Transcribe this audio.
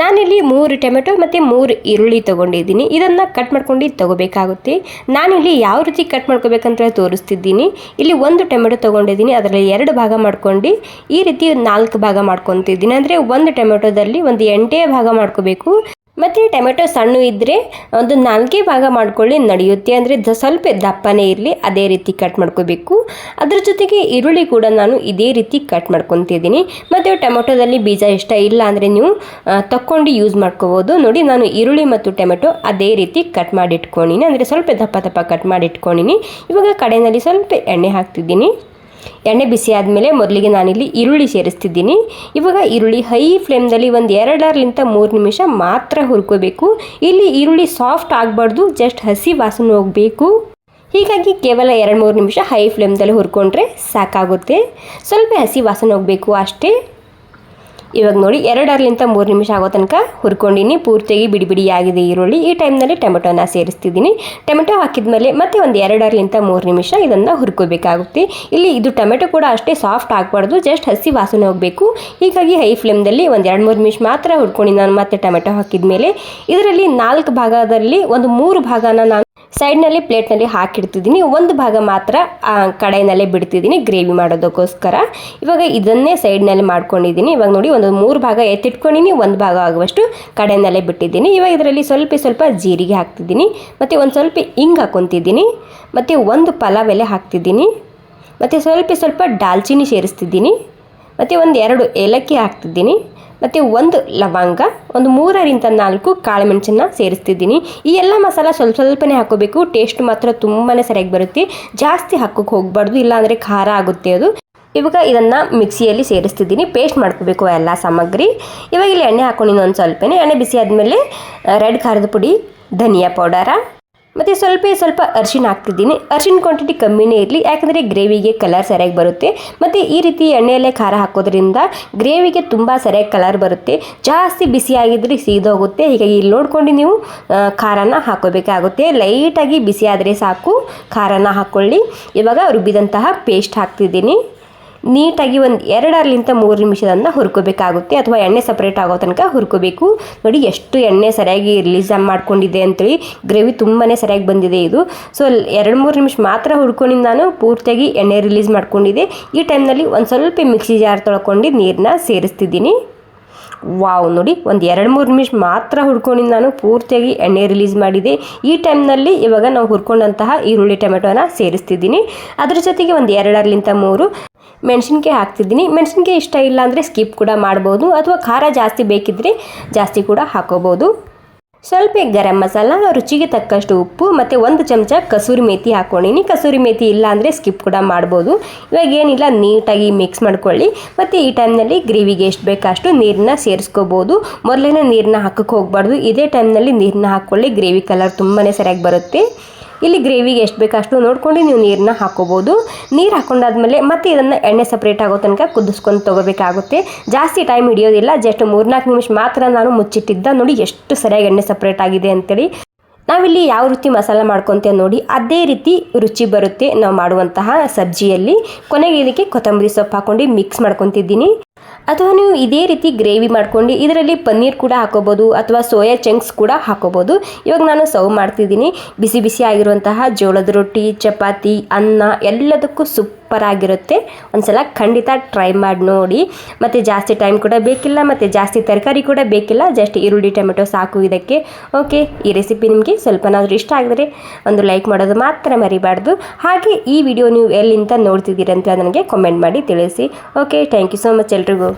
ನಾನಿಲ್ಲಿ ಮೂರು ಟೊಮೆಟೊ ಮತ್ತು ಮೂರು ಈರುಳ್ಳಿ ತೊಗೊಂಡಿದ್ದೀನಿ. ಇದನ್ನು ಕಟ್ ಮಾಡ್ಕೊಂಡು ತೊಗೋಬೇಕಾಗುತ್ತೆ. ನಾನಿಲ್ಲಿ ಯಾವ ರೀತಿ ಕಟ್ ಮಾಡ್ಕೋಬೇಕಂತ ತೋರಿಸ್ತಿದ್ದೀನಿ. ಇಲ್ಲಿ ಒಂದು ಟೊಮೆಟೊ ತೊಗೊಂಡಿದ್ದೀನಿ. ಅದರಲ್ಲಿ ಎರಡು ಭಾಗ ಮಾಡ್ಕೊಂಡು ಈ ರೀತಿ ನಾಲ್ಕು ಭಾಗ ಮಾಡ್ಕೊತಿದ್ದೀನಿ. ಅಂದರೆ ಒಂದು ಟೊಮೆಟೊದಲ್ಲಿ ಒಂದು ಎಂಟೇ ಭಾಗ ಮಾಡ್ಕೋಬೇಕು. ಮತ್ತು ಟೊಮೆಟೊ ಸಣ್ಣ ಇದ್ದರೆ ಒಂದು ನಾಲ್ಕೇ ಭಾಗ ಮಾಡ್ಕೊಳ್ಳಿ, ನಡೆಯುತ್ತೆ. ಅಂದರೆ ದ ಸ್ವಲ್ಪ ದಪ್ಪನೇ ಇರಲಿ, ಅದೇ ರೀತಿ ಕಟ್ ಮಾಡ್ಕೋಬೇಕು. ಅದ್ರ ಜೊತೆಗೆ ಈರುಳ್ಳಿ ಕೂಡ ನಾನು ಇದೇ ರೀತಿ ಕಟ್ ಮಾಡ್ಕೊತಿದ್ದೀನಿ ಮತ್ತು ಟೊಮೆಟೊದಲ್ಲಿ ಬೀಜ ಇಷ್ಟ ಇಲ್ಲ ಅಂದರೆ ನೀವು ತಕ್ಕೊಂಡು ಯೂಸ್ ಮಾಡ್ಕೋಬೋದು. ನೋಡಿ, ನಾನು ಈರುಳ್ಳಿ ಮತ್ತು ಟೊಮೆಟೊ ಅದೇ ರೀತಿ ಕಟ್ ಮಾಡಿಟ್ಕೊಂಡಿನಿ. ಅಂದರೆ ಸ್ವಲ್ಪ ದಪ್ಪ ದಪ್ಪ ಕಟ್ ಮಾಡಿಟ್ಕೊಂಡಿನಿ. ಇವಾಗ ಕಡೆಯಲ್ಲಿ ಸ್ವಲ್ಪ ಎಣ್ಣೆ ಹಾಕ್ತಿದ್ದೀನಿ. ಎಣ್ಣೆ ಬಿಸಿ ಆದಮೇಲೆ ಮೊದಲಿಗೆ ನಾನಿಲ್ಲಿ ಈರುಳ್ಳಿ ಸೇರಿಸ್ತಿದ್ದೀನಿ. ಇವಾಗ ಈರುಳ್ಳಿ ಹೈ ಫ್ಲೇಮ್ದಲ್ಲಿ ಒಂದು ಎರಡರಿಂದ ಮೂರು ನಿಮಿಷ ಮಾತ್ರ ಹುರ್ಕೋಬೇಕು. ಇಲ್ಲಿ ಈರುಳ್ಳಿ ಸಾಫ್ಟ್ ಆಗಬಾರ್ದು, ಜಸ್ಟ್ ಹಸಿ ವಾಸನೆ ಹೋಗಬೇಕು. ಹೀಗಾಗಿ ಕೇವಲ ಎರಡು ಮೂರು ನಿಮಿಷ ಹೈ ಫ್ಲೇಮ್ದಲ್ಲಿ ಹುರ್ಕೊಂಡ್ರೆ ಸಾಕಾಗುತ್ತೆ. ಸ್ವಲ್ಪ ಹಸಿ ವಾಸನೆ ಹೋಗಬೇಕು ಅಷ್ಟೇ. ಇವಾಗ ನೋಡಿ ಎರಡರಲಿಂತ ಮೂರು ನಿಮಿಷ ಆಗೋ ತನಕ ಹುರ್ಕೊಂಡಿನಿ. ಪೂರ್ತಿಯಾಗಿ ಬಿಡಿ ಬಿಡಿ ಆಗಿದೆ ಈರುಳ್ಳಿ. ಈ ಟೈಮ್ನಲ್ಲಿ ಟೊಮೆಟೊನ ಸೇರಿಸ್ತಿದ್ದೀನಿ. ಟೊಮೆಟೊ ಹಾಕಿದ ಮೇಲೆ ಮತ್ತೆ ಒಂದು ಎರಡರಲ್ಲಿಂತ ಮೂರು ನಿಮಿಷ ಇದನ್ನು ಹುರ್ಕೋಬೇಕಾಗುತ್ತೆ. ಇಲ್ಲಿ ಇದು ಟೊಮೆಟೊ ಕೂಡ ಅಷ್ಟೇ ಸಾಫ್ಟ್ ಆಗಬಾರ್ದು. ಜಸ್ಟ್ ಹಸಿ ವಾಸನೆ ಹೋಗಬೇಕು. ಹೀಗಾಗಿ ಹೈ ಫ್ಲೇಮ್ದಲ್ಲಿ ಒಂದು ಎರಡು ಮೂರು ನಿಮಿಷ ಮಾತ್ರ ಹುರ್ಕೊಂಡು ನಾನು ಮತ್ತೆ ಟೊಮೆಟೊ ಹಾಕಿದ್ಮೇಲೆ. ಇದರಲ್ಲಿ ನಾಲ್ಕು ಭಾಗದಲ್ಲಿ ಒಂದು ಮೂರು ಭಾಗನ ನಾನು ಸೈಡ್ನಲ್ಲಿ ಪ್ಲೇಟ್ನಲ್ಲಿ ಹಾಕಿಡ್ತಿದ್ದೀನಿ. ಒಂದು ಭಾಗ ಮಾತ್ರ ಕಡಾಯಿನಲ್ಲೇ ಬಿಡ್ತಿದ್ದೀನಿ ಗ್ರೇವಿ ಮಾಡೋದಕ್ಕೋಸ್ಕರ. ಇವಾಗ ಇದನ್ನೇ ಸೈಡ್ನಲ್ಲಿ ಮಾಡ್ಕೊಂಡಿದ್ದೀನಿ. ಇವಾಗ ನೋಡಿ, ಒಂದು ಮೂರು ಭಾಗ ಎತ್ತಿಟ್ಕೊಂಡಿನಿ, ಒಂದು ಭಾಗ ಆಗುವಷ್ಟು ಕಡಾಯಿನಲ್ಲೇ ಬಿಟ್ಟಿದ್ದೀನಿ. ಇವಾಗ ಇದರಲ್ಲಿ ಸ್ವಲ್ಪ ಸ್ವಲ್ಪ ಜೀರಿಗೆ ಹಾಕ್ತಿದ್ದೀನಿ. ಮತ್ತು ಒಂದು ಸ್ವಲ್ಪ ಹಿಂಗೆ ಹಾಕೊತಿದ್ದೀನಿ ಮತ್ತು ಒಂದು ಪಲಾವ್ ಎಲೆ ಹಾಕ್ತಿದ್ದೀನಿ. ಮತ್ತು ಸ್ವಲ್ಪ ಸ್ವಲ್ಪ ದಾಲ್ಚಿನ್ನಿ ಸೇರಿಸ್ತಿದ್ದೀನಿ. ಮತ್ತು ಒಂದು ಎರಡು ಏಲಕ್ಕಿ ಹಾಕ್ತಿದ್ದೀನಿ. ಮತ್ತು ಒಂದು ಲವಂಗ, ಒಂದು ಮೂರರಿಂದ ನಾಲ್ಕು ಕಾಳುಮೆಣಸನ್ನ ಸೇರಿಸ್ತಿದ್ದೀನಿ. ಈ ಎಲ್ಲ ಮಸಾಲ ಸ್ವಲ್ಪ ಸ್ವಲ್ಪನೇ ಹಾಕೋಬೇಕು ಟೇಸ್ಟ್ ಮಾತ್ರ ತುಂಬಾ ಸರಿಯಾಗಿ ಬರುತ್ತೆ. ಜಾಸ್ತಿ ಹಾಕೋಕೆ ಹೋಗಬಾರ್ದು, ಇಲ್ಲಾಂದರೆ ಖಾರ ಆಗುತ್ತೆ ಅದು. ಇವಾಗ ಇದನ್ನು ಮಿಕ್ಸಿಯಲ್ಲಿ ಸೇರಿಸ್ತಿದ್ದೀನಿ. ಪೇಸ್ಟ್ ಮಾಡ್ಕೋಬೇಕು ಎಲ್ಲ ಸಾಮಗ್ರಿ. ಇವಾಗ ಇಲ್ಲಿ ಎಣ್ಣೆ ಹಾಕೊಂಡಿನ ಒಂದು ಸ್ವಲ್ಪನೇ. ಎಣ್ಣೆ ಬಿಸಿ ಆದಮೇಲೆ ರೆಡ್ ಖಾರದ ಪುಡಿ, ಧನಿಯಾ ಪೌಡರ ಮತ್ತು ಸ್ವಲ್ಪ ಸ್ವಲ್ಪ ಅರ್ಶಿನ ಹಾಕ್ತಿದ್ದೀನಿ. ಅರ್ಶಿನ ಕ್ವಾಂಟಿಟಿ ಕಮ್ಮಿನೇ ಇರಲಿ, ಯಾಕಂದರೆ ಗ್ರೇವಿಗೆ ಕಲರ್ ಸರಿಯಾಗಿ ಬರುತ್ತೆ. ಮತ್ತು ಈ ರೀತಿ ಎಣ್ಣೆಯಲ್ಲೇ ಖಾರ ಹಾಕೋದ್ರಿಂದ ಗ್ರೇವಿಗೆ ತುಂಬ ಸರಿಯಾಗಿ ಕಲರ್ ಬರುತ್ತೆ. ಜಾಸ್ತಿ ಬಿಸಿಯಾಗಿದ್ದರೆ ಸೀದೋಗುತ್ತೆ. ಹೀಗಾಗಿ ಇಲ್ಲಿ ನೋಡ್ಕೊಂಡು ನೀವು ಖಾರನ ಹಾಕೋಬೇಕಾಗುತ್ತೆ. ಲೈಟಾಗಿ ಬಿಸಿ ಆದರೆ ಸಾಕು. ಖಾರನ ಹಾಕ್ಕೊಳ್ಳಿ ಇವಾಗ ರುಬ್ಬಿದಂತಹ ಪೇಸ್ಟ್ ಹಾಕ್ತಿದ್ದೀನಿ. ನೀಟಾಗಿ ಒಂದು ಎರಡರಲಿಂದ ಮೂರು ನಿಮಿಷದನ್ನ ಹುರ್ಕೋಬೇಕಾಗುತ್ತೆ ಅಥವಾ ಎಣ್ಣೆ ಸಪ್ರೇಟ್ ಆಗೋ ತನಕ ಹುರ್ಕೋಬೇಕು. ನೋಡಿ ಎಷ್ಟು ಎಣ್ಣೆ ಸರಿಯಾಗಿ ರಿಲೀಸ್ ಮಾಡ್ಕೊಂಡಿದೆ ಅಂತೇಳಿ. ಗ್ರೇವಿ ತುಂಬಾ ಸರಿಯಾಗಿ ಬಂದಿದೆ ಇದು. ಸೊ ಎರಡು ಮೂರು ನಿಮಿಷ ಮಾತ್ರ ಹುರ್ಕೊಂಡಿದ್ದು ನಾನು. ಪೂರ್ತಿಯಾಗಿ ಎಣ್ಣೆ ರಿಲೀಸ್ ಮಾಡ್ಕೊಂಡಿದ್ದೆ ಈ ಟೈಮ್ನಲ್ಲಿ ಒಂದು ಸ್ವಲ್ಪ ಮಿಕ್ಸಿ ಜಾರ್ ತೊಳ್ಕೊಂಡು ನೀರನ್ನ ಸೇರಿಸ್ತಿದ್ದೀನಿ. ವಾವ್, ನೋಡಿ ಒಂದು ಎರಡು ಮೂರು ನಿಮಿಷ ಮಾತ್ರ ಹುಡ್ಕೊಂಡಿದ್ದು ನಾನು. ಪೂರ್ತಿಯಾಗಿ ಎಣ್ಣೆ ರಿಲೀಸ್ ಮಾಡಿದೆ. ಈ ಟೈಮ್ನಲ್ಲಿ ಇವಾಗ ನಾವು ಹುರ್ಕೊಂಡಂತಹ ಈರುಳ್ಳಿ ಟೊಮೆಟೊನ ಸೇರಿಸ್ತಿದ್ದೀನಿ. ಅದ್ರ ಜೊತೆಗೆ ಒಂದು ಎರಡರಲಿಂತ ಮೂರು. ಮೆಣಸಿನ್ಕಾಯಿ ಹಾಕ್ತಿದ್ದೀನಿ. ಮೆಣಸಿನ್ಕಾಯಿ ಇಷ್ಟ ಇಲ್ಲ ಅಂದರೆ ಸ್ಕಿಪ್ ಕೂಡ ಮಾಡ್ಬೋದು. ಅಥವಾ ಖಾರ ಜಾಸ್ತಿ ಬೇಕಿದ್ದರೆ ಜಾಸ್ತಿ ಕೂಡ ಹಾಕೋಬೋದು. ಸ್ವಲ್ಪ ಗರಂ ಮಸಾಲ, ರುಚಿಗೆ ತಕ್ಕಷ್ಟು ಉಪ್ಪು ಮತ್ತು ಒಂದು ಚಮಚ ಕಸೂರಿ ಮೇತಿ ಹಾಕ್ಕೊಂಡಿನಿ ಕಸೂರಿ ಮೇತಿ ಇಲ್ಲ ಅಂದರೆ ಸ್ಕಿಪ್ ಕೂಡ ಮಾಡ್ಬೋದು. ಇವಾಗ ಏನಿಲ್ಲ, ನೀಟಾಗಿ ಮಿಕ್ಸ್ ಮಾಡ್ಕೊಳ್ಳಿ. ಮತ್ತು ಈ ಟೈಮ್ನಲ್ಲಿ ಗ್ರೇವಿಗೆ ಎಷ್ಟು ಬೇಕಷ್ಟು ನೀರನ್ನ ಸೇರಿಸ್ಕೋಬೋದು. ಮೊದಲನೇ ನೀರನ್ನ ಹಾಕಕ್ಕೆ ಹೋಗ್ಬಾರ್ದು. ಇದೇ ಟೈಮ್ನಲ್ಲಿ ನೀರನ್ನ ಹಾಕ್ಕೊಳ್ಳಿ. ಗ್ರೇವಿ ಕಲರ್ ತುಂಬಾ ಸರಿಯಾಗಿ ಬರುತ್ತೆ. ಇಲ್ಲಿ ಗ್ರೇವಿಗೆ ಎಷ್ಟು ಬೇಕೋ ಅಷ್ಟು ನೋಡ್ಕೊಂಡು ನೀವು ನೀರನ್ನ ಹಾಕೋಬೋದು. ನೀರು ಹಾಕೊಂಡಾದ್ಮೇಲೆ ಮತ್ತೆ ಇದನ್ನು ಎಣ್ಣೆ ಸಪ್ರೇಟ್ ಆಗೋ ತನಕ ಕುದಿಸ್ಕೊಂಡು ತೊಗೋಬೇಕಾಗುತ್ತೆ. ಜಾಸ್ತಿ ಟೈಮ್ ಹಿಡಿಯೋದಿಲ್ಲ ಜಸ್ಟ್ ಮೂರ್ನಾಲ್ಕು ನಿಮಿಷ ಮಾತ್ರ ನಾನು ಮುಚ್ಚಿಟ್ಟಿದ್ದ. ನೋಡಿ ಎಷ್ಟು ಸರಿಯಾಗಿ ಎಣ್ಣೆ ಸಪ್ರೇಟ್ ಆಗಿದೆ ಅಂತೇಳಿ. ನಾವಿಲ್ಲಿ ಯಾವ ರೀತಿ ಮಸಾಲ ಮಾಡ್ಕೊತೇವೆ ನೋಡಿ, ಅದೇ ರೀತಿ ರುಚಿ ಬರುತ್ತೆ ನಾವು ಮಾಡುವಂತಹ ಸಬ್ಜಿಯಲ್ಲಿ. ಕೊನೆಗೆ ಇದಕ್ಕೆ ಕೊತ್ತಂಬರಿ ಸೊಪ್ಪು ಹಾಕೊಂಡು ಮಿಕ್ಸ್ ಮಾಡ್ಕೊತಿದ್ದೀನಿ. ಅಥವಾ ನೀವು ಇದೇ ರೀತಿ ಗ್ರೇವಿ ಮಾಡ್ಕೊಂಡು ಇದರಲ್ಲಿ ಪನ್ನೀರ್ ಕೂಡ ಹಾಕೋಬೋದು ಅಥವಾ ಸೋಯಾ ಚಂಕ್ಸ್ ಕೂಡ ಹಾಕೋಬೋದು. ಇವಾಗ ನಾನು ಸರ್ವ್ ಮಾಡ್ತಿದ್ದೀನಿ. ಬಿಸಿ ಬಿಸಿ ಆಗಿರುವಂತಹ ಜೋಳದ ರೊಟ್ಟಿ, ಚಪಾತಿ, ಅನ್ನ ಎಲ್ಲದಕ್ಕೂ ಸೂಪರ್ ಆಗಿರುತ್ತೆ. ಒಂದ್ಸಲ ಖಂಡಿತ ಟ್ರೈ ಮಾಡಿ ನೋಡಿ. ಮತ್ತು ಜಾಸ್ತಿ ಟೈಮ್ ಕೂಡ ಬೇಕಿಲ್ಲ, ಮತ್ತು ಜಾಸ್ತಿ ತರಕಾರಿ ಕೂಡ ಬೇಕಿಲ್ಲ ಜಸ್ಟ್ ಈರುಳ್ಳಿ, ಟೊಮೆಟೊ ಸಾಕು ಇದಕ್ಕೆ. ಓಕೆ ಈ ರೆಸಿಪಿ ನಿಮಗೆ ಸ್ವಲ್ಪನಾದರೂ ಇಷ್ಟ ಆಗಿದ್ರೆ ಒಂದು ಲೈಕ್ ಮಾಡೋದು ಮಾತ್ರ ಮರಿಬಾರ್ದು. ಹಾಗೆ ಈ ವಿಡಿಯೋ ನೀವು ಎಲ್ಲಿಂದ ನೋಡ್ತಿದ್ದೀರಂತ ನನಗೆ ಕಮೆಂಟ್ ಮಾಡಿ ತಿಳಿಸಿ. Okay thank you so much ಎಲ್ರಿಗೂ.